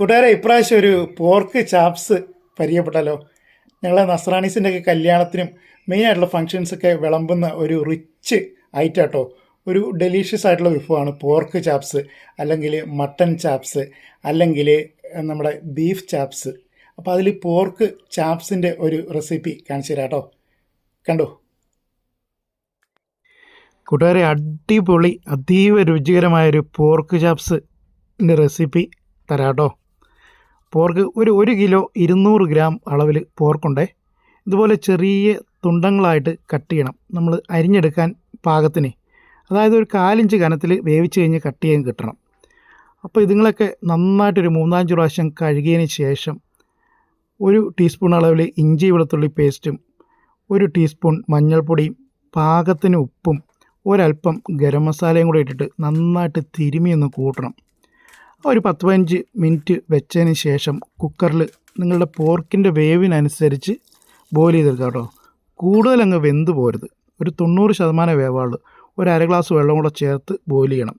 കൂട്ടുകാരെ ഇപ്രാവശ്യം ഒരു പോർക്ക് ചാപ്സ് പരിചയപ്പെട്ടല്ലോ. ഞങ്ങളെ നസ്രാണീസിന്റെ ഒക്കെ കല്യാണത്തിനും മെയിനായിട്ടുള്ള ഫങ്ഷൻസൊക്കെ വിളമ്പുന്ന ഒരു റിച്ച് ഐറ്റാട്ടോ ഒരു ഡെലീഷ്യസ് ആയിട്ടുള്ള വിഭവമാണ് പോർക്ക് ചാപ്സ് അല്ലെങ്കിൽ മട്ടൺ ചാപ്സ് അല്ലെങ്കിൽ നമ്മുടെ ബീഫ് ചാപ്സ് അപ്പോൾ അതിൽ പോർക്ക് ചാപ്സിന്റെ ഒരു റെസിപ്പി കാണിച്ചു തരാം കേട്ടോ. കണ്ടോ? കൂട്ടുകാരെ അടിപൊളി അതീവ രുചികരമായൊരു പോർക്ക് ചാപ്സിന്റെ റെസിപ്പി തരാം കേട്ടോ. പോർക്ക് ഒരു ഒരു കിലോ ഇരുന്നൂറ് ഗ്രാം അളവിൽ പോർക്കുണ്ടേ. ഇതുപോലെ ചെറിയ തുണ്ടങ്ങളായിട്ട് കട്ട് ചെയ്യണം. നമ്മൾ അരിഞ്ഞെടുക്കാൻ പാകത്തിന്. അതായത് ഒരു കാലിഞ്ച് കനത്തിൽ വേവിച്ച് കഴിഞ്ഞ് കട്ട് ചെയ്യാൻ കിട്ടണം. അപ്പോൾ ഇതുങ്ങളൊക്കെ നന്നായിട്ടൊരു മൂന്നാഞ്ച് പ്രാവശ്യം കഴുകിയതിന് ശേഷം ഒരു ടീസ്പൂൺ അളവിൽ ഇഞ്ചി വെളുത്തുള്ളി പേസ്റ്റും ഒരു ടീസ്പൂൺ മഞ്ഞൾപ്പൊടിയും പാകത്തിന് ഉപ്പും ഒരല്പം ഗരം മസാലയും കൂടി ഇട്ടിട്ട് നന്നായിട്ട് തിരുമി ഒന്ന് കൂട്ടണം. ഒരു പത്ത് പതിനഞ്ച് മിനിറ്റ് വെച്ചതിന് ശേഷം കുക്കറിൽ നിങ്ങളുടെ പോർക്കിന്റെ വേവിനനുസരിച്ച് ബോയിൽ ചെയ്തെടുക്കുക കേട്ടോ. കൂടുതൽ അങ്ങ് വെന്ത് പോരുത്. ഒരു തൊണ്ണൂറ് ശതമാനം വേവാൾ. ഒരു അര ഗ്ലാസ് വെള്ളം കൂടെ ചേർത്ത് ബോയിൽ ചെയ്യണം.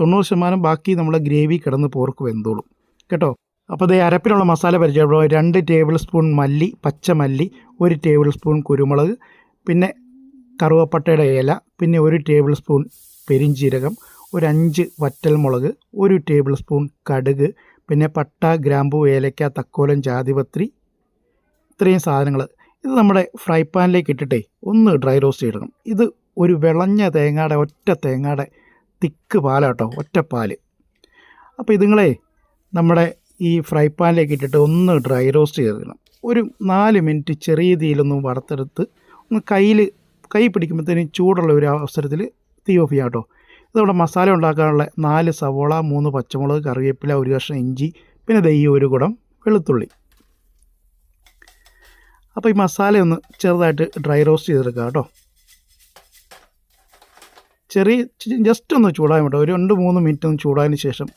തൊണ്ണൂറ് ശതമാനം ബാക്കി നമ്മുടെ ഗ്രേവി കിടന്ന് പോർക്ക് വെന്തോളും. കേട്ടോ? അപ്പോൾ ഇത് അരപ്പിനുള്ള മസാല പരിചയപ്പെടുക. രണ്ട് ടേബിൾ സ്പൂൺ മല്ലി പച്ചമല്ലി ഒരു ടേബിൾ സ്പൂൺ കുരുമുളക് പിന്നെ കറുവപ്പട്ടയുടെ ഇല പിന്നെ ഒരു ടേബിൾ സ്പൂൺ പെരിഞ്ചീരകം ഒരു അഞ്ച് വറ്റൽമുളക് ഒരു ടേബിൾ സ്പൂൺ കടുക് പിന്നെ പട്ട ഗ്രാമ്പു ഏലക്ക തക്കോലം ജാതിപത്രി ഇത്രയും സാധനങ്ങൾ ഇത് നമ്മുടെ ഫ്രൈ പാനിലേക്ക് ഇട്ടിട്ടേ ഒന്ന് ഡ്രൈ റോസ്റ്റ് ചെയ്യണം ഇത് ഒരു വിളഞ്ഞ തേങ്ങയുടെ ഒറ്റ തേങ്ങയുടെ തിക്ക് പാലാട്ടോ ഒറ്റ പാൽ അപ്പോൾ ഇതുങ്ങളെ നമ്മുടെ ഈ ഫ്രൈ പാനിലേക്ക് ഇട്ടിട്ട് ഒന്ന് ഡ്രൈ റോസ്റ്റ് ചെയ്തെടുക്കണം. ഒരു നാല് മിനിറ്റ് ചെറിയ തീയിലൊന്ന് വറുത്തെടുത്ത് ഒന്ന് കയ്യിൽ കൈ പിടിക്കുമ്പോഴത്തേനും ചൂടുള്ള ഒരു അവസരത്തിൽ തീ ഓഫ് ചെയ്യാം കേട്ടോ ഇതവിടെ മസാല ഉണ്ടാക്കാനുള്ള നാല് സവോള മൂന്ന് പച്ചമുളക് കറിവേപ്പില ഒരു കഷ്ണം ഇഞ്ചി പിന്നെ ദൈ ഒരു കുടം വെളുത്തുള്ളി. അപ്പോൾ ഈ മസാല ഒന്ന് ചെറുതായിട്ട് ഡ്രൈ റോസ്റ്റ് ചെയ്തെടുക്കുക കേട്ടോ. ചെറിയ ജസ്റ്റ് ഒന്ന് ചൂടാൻ വേണ്ട ഒരു രണ്ട് മൂന്ന് മിനിറ്റ് ഒന്ന് ചൂടായതിന് ശേഷം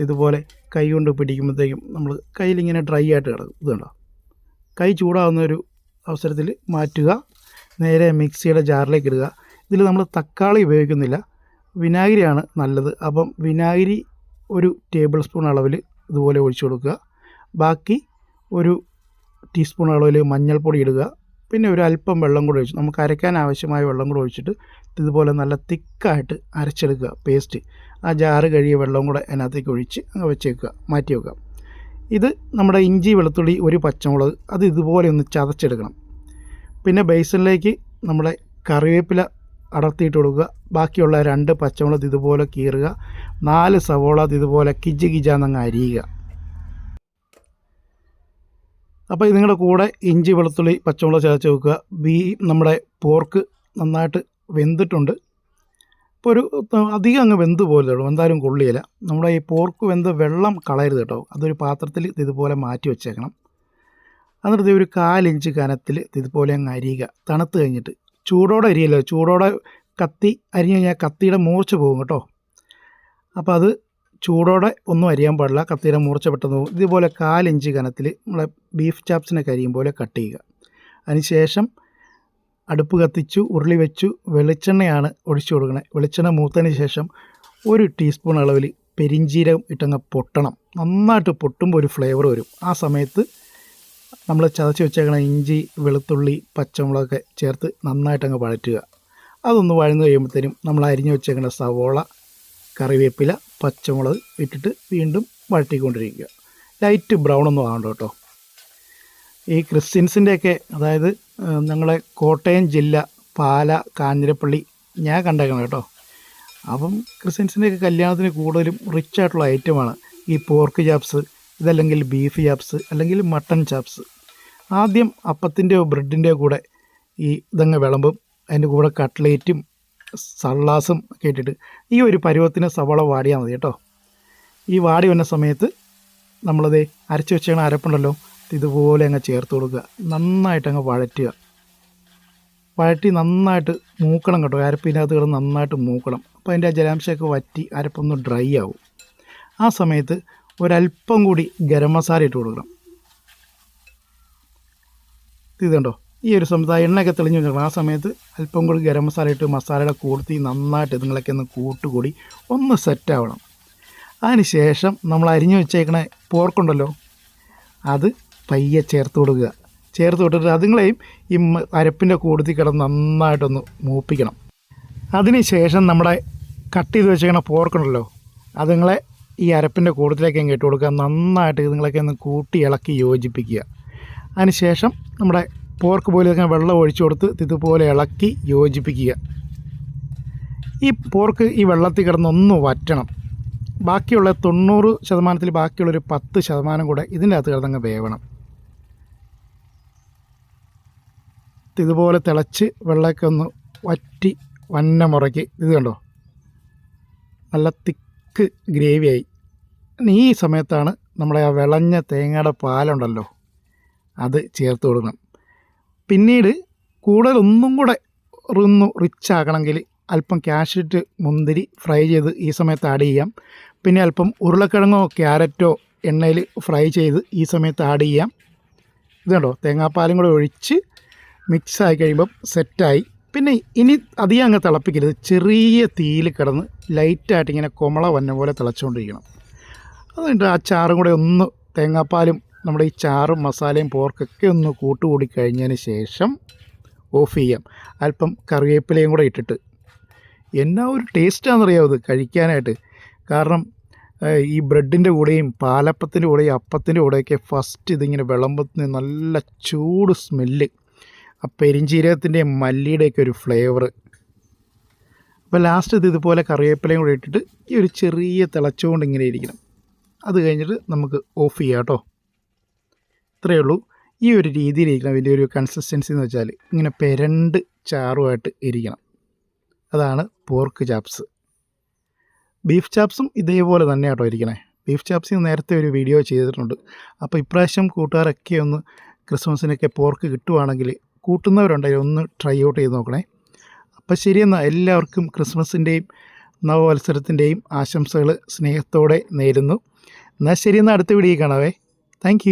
ഇതുപോലെ കൈ കൊണ്ട് പിടിക്കുമ്പോഴത്തേക്കും നമ്മൾ കയ്യിലിങ്ങനെ ഡ്രൈ ആയിട്ട് കിടക്കും. ഇത് കണ്ടോ? കൈ ചൂടാവുന്ന ഒരു അവസരത്തിൽ മാറ്റുക. നേരെ മിക്സിയുടെ ജാറിലേക്ക് ഇടുക. ഇതിൽ നമ്മൾ തക്കാളി ഉപയോഗിക്കുന്നില്ല. വിനാഗിരിയാണ് നല്ലത്. അപ്പം വിനാഗിരി ഒരു ടേബിൾ സ്പൂൺ അളവിൽ ഇതുപോലെ ഒഴിച്ചു കൊടുക്കുക. ബാക്കി ഒരു ടീസ്പൂൺ അളവിൽ മഞ്ഞൾപ്പൊടി ഇടുക. പിന്നെ ഒരു അല്പം വെള്ളം കൂടെ ഒഴിച്ച് നമുക്ക് അരയ്ക്കാൻ ആവശ്യമായ വെള്ളം കൂടെ ഒഴിച്ചിട്ട് ഇതുപോലെ നല്ല തിക്കായിട്ട് അരച്ചെടുക്കുക. പേസ്റ്റ്. ആ ജാറ് കഴുകിയ വെള്ളം കൂടെ അതിനകത്തേക്ക് ഒഴിച്ച് അങ്ങ് വെച്ചേക്കുക. മാറ്റി വെക്കുക. ഇത് നമ്മുടെ ഇഞ്ചി വെളുത്തുള്ളി ഒരു പച്ചമുളക് അത് ഇതുപോലെ ഒന്ന് ചതച്ചെടുക്കണം. പിന്നെ ബേസിനിലേക്ക് നമ്മുടെ കറിവേപ്പില അടർത്തിയിട്ട് കൊടുക്കുക. ബാക്കിയുള്ള രണ്ട് പച്ചമുളക് ഇതുപോലെ കീറുക. നാല് സവോള ഇതുപോലെ കിജ് കിജാന്നങ്ങ് അരിയുക. അപ്പോൾ നിങ്ങളുടെ കൂടെ ഇഞ്ചി വെളുത്തുള്ളി പച്ചമുളക് ചതച്ച് വെക്കുക. ബീ നമ്മുടെ പോർക്ക് നന്നായിട്ട് വെന്തിട്ടുണ്ട്. ഇപ്പോൾ ഒരു അധികം അങ്ങ് വെന്ത് പോലെ ഉള്ളൂ. എന്തായാലും കൊള്ളിയില്ല. നമ്മുടെ ഈ പോർക്ക് വെന്ത് വെള്ളം കളയരുത് കേട്ടോ. അതൊരു പാത്രത്തിൽ ഇതുപോലെ മാറ്റി വെച്ചേക്കണം. എന്നിട്ട് ഒരു കാലിഞ്ച് കനത്തിൽ ഇതുപോലെ അങ്ങ് അരിയുക. തണുത്ത് കഴിഞ്ഞിട്ട്. ചൂടോടെ അരിയല്ലോ? ചൂടോടെ കത്തി അരിഞ്ഞ് കഴിഞ്ഞാൽ കത്തിയുടെ മൂർച്ച പോകും കേട്ടോ. അപ്പോൾ അത് ചൂടോടെ ഒന്നും അരിയാൻ പാടില്ല. കത്തിയുടെ മൂർച്ച പെട്ടെന്ന് പോകും. ഇതുപോലെ കാലിഞ്ച് കനത്തിൽ നമ്മളെ ബീഫ് ചാപ്സിനൊക്കെ അരിയും പോലെ കട്ട് ചെയ്യുക. അതിനുശേഷം അടുപ്പ് കത്തിച്ചു ഉരുളി വെച്ചു വെളിച്ചെണ്ണയാണ് ഒഴിച്ചു കൊടുക്കണത് വെളിച്ചെണ്ണ മൂത്തതിന് ശേഷം ഒരു ടീസ്പൂൺ അളവിൽ പെരിഞ്ചീരകം ഇട്ടങ്ങ് പൊട്ടണം. നന്നായിട്ട് പൊട്ടുമ്പോൾ ഒരു ഫ്ലേവർ വരും. ആ സമയത്ത് നമ്മൾ ചതച്ച് വെച്ചേക്കണ ഇഞ്ചി വെളുത്തുള്ളി പച്ചമുളക് ചേർത്ത് നന്നായിട്ടങ്ങ് വഴറ്റുക. അതൊന്ന് വഴന്ന് കഴിയുമ്പോഴത്തേനും നമ്മൾ അരിഞ്ഞു വെച്ചേക്കുന്ന സവോള കറിവേപ്പില പച്ചമുളക് ഇട്ടിട്ട് വീണ്ടും വഴറ്റിക്കൊണ്ടിരിക്കുക. ലൈറ്റ് ബ്രൗൺ ഒന്നും ആവണ്ട കേട്ടോ. ഈ ക്രിസ്ത്യൻസിന്റെയൊക്കെ അതായത് ഞങ്ങളെ കോട്ടയം ജില്ല പാല കാഞ്ഞിരപ്പള്ളി ഞാൻ കണ്ടേക്കണം കേട്ടോ. അപ്പം ക്രിസ്ത്യൻസിന്റെയൊക്കെ കല്യാണത്തിന് കൂടുതലും റിച്ച് ആയിട്ടുള്ള ഐറ്റമാണ് ഈ പോർക്ക് ചാപ്സ് ഇതല്ലെങ്കിൽ ബീഫ് ചാപ്സ് അല്ലെങ്കിൽ മട്ടൺ ചാപ്സ് ആദ്യം അപ്പത്തിന്റെയോ ബ്രെഡിന്റെയോ കൂടെ ഈ ഇതങ്ങ് വിളമ്പും അതിന്റെ കൂടെ കട്ട്ലേറ്റും സള്ളാസും ഒക്കെ ഇട്ടിട്ട് ഈ ഒരു പരുവത്തിന് സവാള വാടിയാൽ മതി കേട്ടോ. ഈ വാടി വന്ന സമയത്ത് നമ്മളത് അരച്ചു വെച്ചാണ് അരപ്പുണ്ടല്ലോ ഇതുപോലെ അങ്ങ് ചേർത്ത് കൊടുക്കുക. നന്നായിട്ട് അങ്ങ് വഴറ്റുക. വഴറ്റി നന്നായിട്ട് മൂക്കണം കേട്ടോ. അരപ്പിനകത്ത് കിടന്ന് നന്നായിട്ട് മൂക്കണം. അപ്പോൾ അതിന്റെ ആ ജലാംശമൊക്കെ വറ്റി അരപ്പൊന്ന് ഡ്രൈ ആവും. ആ സമയത്ത് ഒരല്പം കൂടി ഗരം മസാല ഇട്ട് കൊടുക്കണം. ഇതുണ്ടോ ഈ ഒരു സമയത്ത് എണ്ണയൊക്കെ തെളിഞ്ഞു വെച്ചാൽ ആ സമയത്ത് അല്പം കൂടി ഗരം മസാല ഇട്ട് മസാലയുടെ കൂട്ടി നന്നായിട്ട് ഇതുങ്ങളൊക്കെ ഒന്ന് കൂട്ടുകൂടി ഒന്ന് സെറ്റാവണം അതിന് ശേഷം നമ്മൾ അരിഞ്ഞു വെച്ചേക്കണ പോർക്കുണ്ടല്ലോ അത് പയ്യെ ചേർത്ത് കൊടുക്കുക. ചേർത്ത് കൊടുത്തിട്ട് അതുങ്ങളെയും ഈ അരപ്പിന്റെ കൂടുതൽ കിടന്ന് നന്നായിട്ടൊന്ന് മൂപ്പിക്കണം. അതിനുശേഷം നമ്മുടെ കട്ട് ചെയ്ത് വെച്ചേക്കണ പോർക്കുണ്ടല്ലോ അതുങ്ങളെ ഈ അരപ്പിന്റെ കൂടത്തിലേക്ക് അങ്ങ് ഇട്ട് കൊടുക്കുക. നന്നായിട്ട് നിങ്ങളൊക്കെ ഒന്ന് കൂട്ടി ഇളക്കി യോജിപ്പിക്കുക. അതിനുശേഷം നമ്മുടെ പോർക്ക് ഇതൊക്കെ വെള്ളം ഒഴിച്ചു കൊടുത്ത് ഇതുപോലെ ഇളക്കി യോജിപ്പിക്കുക. ഈ പോർക്ക് ഈ വെള്ളത്തിൽ കിടന്ന് ഒന്ന് വറ്റണം. ബാക്കിയുള്ള തൊണ്ണൂറ് ശതമാനത്തിൽ ബാക്കിയുള്ളൊരു പത്ത് ശതമാനം കൂടെ ഇതിന്റെ അകത്ത് കിടന്നങ്ങ് വേവണം. ഇതുപോലെ തിളച്ച് വെള്ളമൊക്കെ ഒന്ന് വറ്റി വന്ന മുറയ്ക്ക് ഇത് കണ്ടോ? നല്ല തിക്ക് ഗ്രേവിയായി. ഇനി ഈ സമയത്താണ് നമ്മുടെ ആ വിളഞ്ഞ തേങ്ങയുടെ പാലുണ്ടല്ലോ അത് ചേർത്ത് കൊടുക്കണം. പിന്നീട് കൂടുതൽ ഒന്നും കൂടെ ഒന്ന് റിച്ച് ആക്കണമെങ്കിൽ അല്പം കാഷ്യൂട്ട് മുന്തിരി ഫ്രൈ ചെയ്ത് ഈ സമയത്ത് ആഡ് ചെയ്യാം. പിന്നെ അല്പം ഉരുളക്കിഴങ്ങോ ക്യാരറ്റോ എണ്ണയിൽ ഫ്രൈ ചെയ്ത് ഈ സമയത്ത് ആഡ് ചെയ്യാം. ഇതുണ്ടോ തേങ്ങാപ്പാലും കൂടെ ഒഴിച്ച് മിക്സ് ആയി കഴിയുമ്പം സെറ്റായി പിന്നെ ഇനി അധികം അങ്ങ് തിളപ്പിക്കരുത്. ചെറിയ തീയിൽ കിടന്ന് ലൈറ്റായിട്ട് ഇങ്ങനെ കുമള വന്ന പോലെ തിളച്ചുകൊണ്ടിരിക്കണം അതുകൊണ്ട് ആ ചാറും കൂടെ ഒന്ന് തേങ്ങാപ്പാലും നമ്മുടെ ഈ ചാറും മസാലയും പോർക്കൊക്കെ ഒന്ന് കൂട്ടുകൂടി കഴിഞ്ഞതിന് ശേഷം ഓഫ് ചെയ്യാം. അല്പം കറിവേപ്പിലയും കൂടെ ഇട്ടിട്ട്. എന്നാ ഒരു ടേസ്റ്റാണെന്നറിയാമോ ഇത് കഴിക്കാനായിട്ട്? കാരണം ഈ ബ്രെഡിന്റെ കൂടെയും പാലപ്പത്തിന്റെ കൂടെയും അപ്പത്തിന്റെ കൂടെയൊക്കെ ഫസ്റ്റ് ഇതിങ്ങനെ വിളമ്പത്തിന് നല്ല ചൂട് സ്മെല്ല് ആ പെരിഞ്ചീരകത്തിന്റെയും മല്ലിയുടെയൊക്കെ ഒരു ഫ്ലേവർ അപ്പോൾ ലാസ്റ്റ് ഇത് ഇതുപോലെ കറിവേപ്പിലയും കൂടെ ഇട്ടിട്ട് ഈ ഒരു ചെറിയ തിളച്ചുകൊണ്ട് ഇങ്ങനെ ഇരിക്കണം. അത് കഴിഞ്ഞിട്ട് നമുക്ക് ഓഫ് ചെയ്യാം കേട്ടോ. ഇത്രയേ ഉള്ളൂ. ഈ ഒരു രീതിയിലിരിക്കണം വലിയൊരു കൺസിസ്റ്റൻസി എന്ന് വെച്ചാൽ ഇങ്ങനെ പെരണ്ട് ചാറുമായിട്ട് ഇരിക്കണം. അതാണ് പോർക്ക് ചാപ്സ് ബീഫ് ചാപ്സും ഇതേപോലെ തന്നെ കേട്ടോ ഇരിക്കണേ. ബീഫ് ചാപ്സ് നേരത്തെ ഒരു വീഡിയോ ചെയ്തിട്ടുണ്ട്. അപ്പോൾ ഇപ്രാവശ്യം കൂട്ടുകാരൊക്കെ ഒന്ന് ക്രിസ്മസിനൊക്കെ പോർക്ക് കിട്ടുവാണെങ്കിൽ കൂട്ടുന്നവരുണ്ടെങ്കിൽ ഒന്ന് ട്രൈ ഔട്ട് ചെയ്ത് നോക്കണേ. അപ്പോൾ ശരിയെന്നാൽ എല്ലാവർക്കും ക്രിസ്മസിന്റെയും നവവത്സരത്തിന്റെയും ആശംസകൾ സ്നേഹത്തോടെ നേരുന്നു. എന്നാൽ ശരിയെന്നാൽ അടുത്ത വീഡിയോ കാണാവേ. താങ്ക്